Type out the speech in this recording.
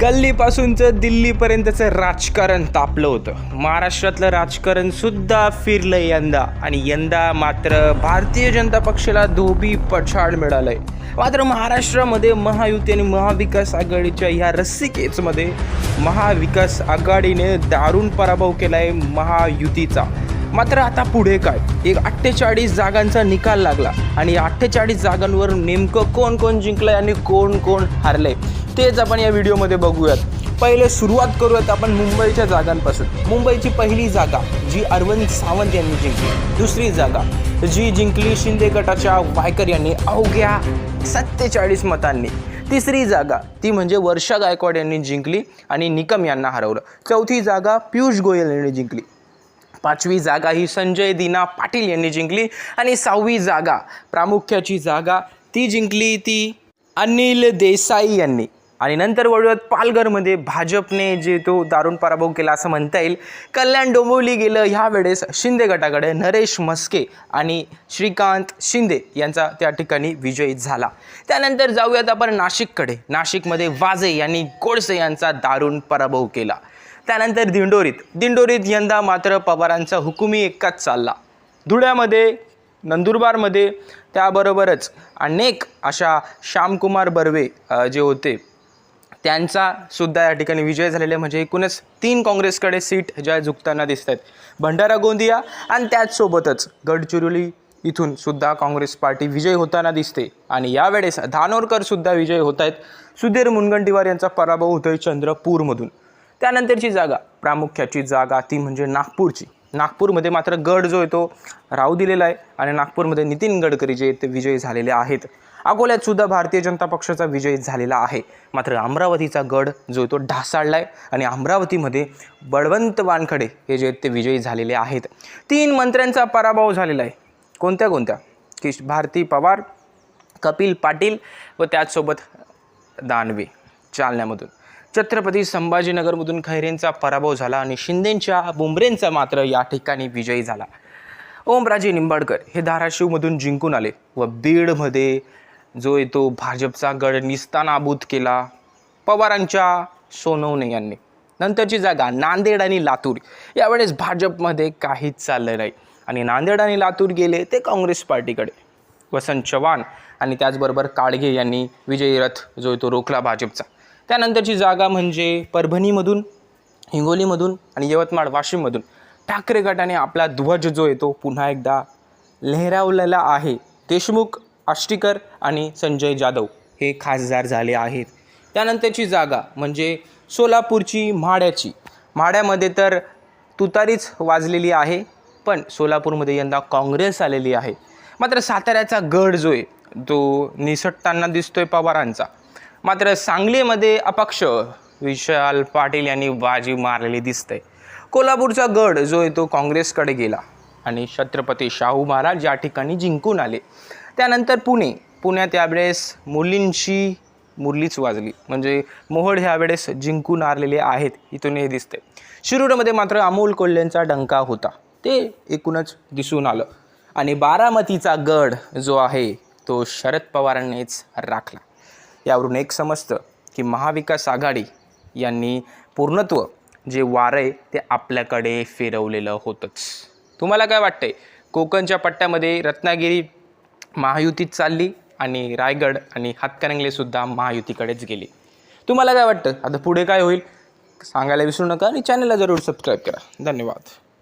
गल्लीपासूनचं दिल्लीपर्यंतचं राजकारण तापलं होतं. महाराष्ट्रातलं राजकारण सुद्धा फिरलं यंदा. आणि यंदा मात्र भारतीय जनता पक्षाला धोबी पछाड मिळालंय. मात्र महाराष्ट्रामध्ये महायुती आणि महाविकास आघाडीच्या ह्या रस्सीकेचमध्ये महाविकास आघाडीने दारुण पराभव केलाय महायुतीचा. मात्र आता पुढे काय? एक अठ्ठेचाळीस जागांचा निकाल लागला. आणि या अठ्ठेचाळीस जागांवर नेमकं कोण कोण जिंकलंय आणि कोण कोण हारलंय तेच आपण या व्हिडिओमध्ये बघूयात. पहिले सुरुवात करूयात आपण मुंबईच्या जागांपासून. मुंबईची पहिली जागा जी अरविंद सावंत यांनी जिंकली. दुसरी जागा जी जिंकली शिंदे गटाच्या वायकर यांनी अवघ्या सत्तेचाळीस मतांनी. तिसरी जागा ती म्हणजे वर्षा गायकवाड यांनी जिंकली आणि निकम यांना हरवलं. चौथी जागा पियुष गोयल यांनी जिंकली. पाचवी जागा ही संजय दिना पाटील यांनी जिंकली आणि सहावी जागा प्रामुख्याची जागा ती जिंकली ती अनिल देसाई यांनी. आणि नंतर वळूयात पालघरमध्ये भाजपने जे तो दारुण पराभव केला असं म्हणता येईल. कल्याण डोंबिवली गेलं ह्या वेळेस शिंदे गटाकडे नरेश मस्के आणि श्रीकांत शिंदे यांचा त्या ठिकाणी विजयी झाला. त्यानंतर जाऊयात आपण नाशिककडे. नाशिकमध्ये वाजे यांनी गोडसे यांचा दारुण पराभव केला. त्यानंतर दिंडोरीत. दिंडोरीत यंदा मात्र पवारांचा हुकुमी एक्काच चालला. धुळ्यामध्ये नंदुरबारमध्ये त्याबरोबरच अनेक अशा श्यामकुमार बर्वे जे होते त्यांचा सुद्धा या ठिकाणी विजय झालेला म्हणजे एकूणच तीन काँग्रेसकडे सीट ज्या झुकताना दिसत आहेत. भंडारा गोंदिया आणि त्याचसोबतच गडचिरोली इथून सुद्धा काँग्रेस पार्टी विजय होताना दिसते. आणि यावेळेस धानोरकर सुद्धा विजय होत आहेत. सुधीर मुनगंटीवार यांचा पराभव होतोय चंद्रपूरमधून. त्यानंतरची जागा प्रामुख्याची जागा ती म्हणजे नागपूरची. नागपूरमध्ये मात्र गड जो आहे तो राहू दिलेला आहे आणि नागपूरमध्ये नितीन गडकरी जे आहेत ते विजयी झालेले आहेत. अकोल्यात सुद्धा भारतीय जनता पक्षाचा विजय झालेला आहे. मात्र अमरावतीचा गड जो आहे तो ढासाळला आहे आणि अमरावतीमध्ये बळवंत वानखडे हे जे आहेत ते विजयी झालेले आहेत. तीन मंत्र्यांचा पराभव झालेला आहे. कोणत्या कोणत्या? की भारती पवार कपिल पाटील व त्याचसोबत दानवे चालण्यामधून. छत्रपती संभाजीनगरमधून खैरेंचा पराभव झाला आणि शिंदेंच्या बुमरेंचा मात्र या ठिकाणी विजयी झाला. ओमराजे निंबाडकर हे धाराशिवमधून जिंकून आले व बीडमध्ये जो येतो भाजपचा गड निस्तानाबूत केला पवारांच्या सोनवणे यांनी. नंतरची जागा नांदेड आणि लातूर. यावेळेस भाजपमध्ये काहीच चाललं नाही. आणि नांदेड आणि लातूर गेले ते काँग्रेस पार्टीकडे. वसंत चव्हाण आणि त्याचबरोबर काळगे यांनी विजयी रथ जो येतो तो रोखला भाजपचा. त्यानंतरची जागा म्हणजे परभणीमधून हिंगोलीमधून आणि यवतमाळ वाशिममधून. ठाकरे गटाने आपला ध्वज जो येतो पुन्हा एकदा लहरावलेला आहे. देशमुख आष्टीकर आणि संजय जाधव हे खासदार झाले आहेत. त्यानंतरची जागा म्हणजे सोलापूरची म्हाड्याची. म्हाड्यामध्ये तर तुतारीच वाजलेली आहे पण सोलापूरमध्ये यंदा काँग्रेस आलेली आहे. मात्र साताऱ्याचा गड जो आहे तो निसटताना दिसतोय पवारांचा. मात्र सांगलीमध्ये अपक्ष विशाल पाटील यांनी बाजी मारलेली दिसते. कोल्हापूरचा गड जो आहे तो काँग्रेसकडे गेला आणि छत्रपती शाहू महाराज या ठिकाणी जिंकून आले. त्यानंतर पुणे पुण्यात यावेळेस मुलींची मुरलीच वाजली. म्हणजे मोहड ह्यावेळेस जिंकून आलेले आहेत इथून हे दिसते. शिरूरमध्ये मात्र अमोल कोल्ह्यांचा डंका होता. ते एकूणच दिसून आलं. आणि बारामतीचा गड जो आहे तो शरद पवारांनीच राखला. यावरून एक समजतं की महाविकास आघाडी यांनी पूर्णत्व जे वारं आहे ते आपल्याकडे फिरवलेलं होतंच. तुम्हाला काय वाटतंय? कोकणच्या पट्ट्यामध्ये रत्नागिरी महायुतीत चालली आणि रायगड आणि हातकणंगलेसुद्धा महायुतीकडेच गेली. तुम्हाला काय वाटतं? आता पुढे काय होईल? सांगायला विसरू नका आणि चॅनलला जरूर सबस्क्राईब करा. धन्यवाद.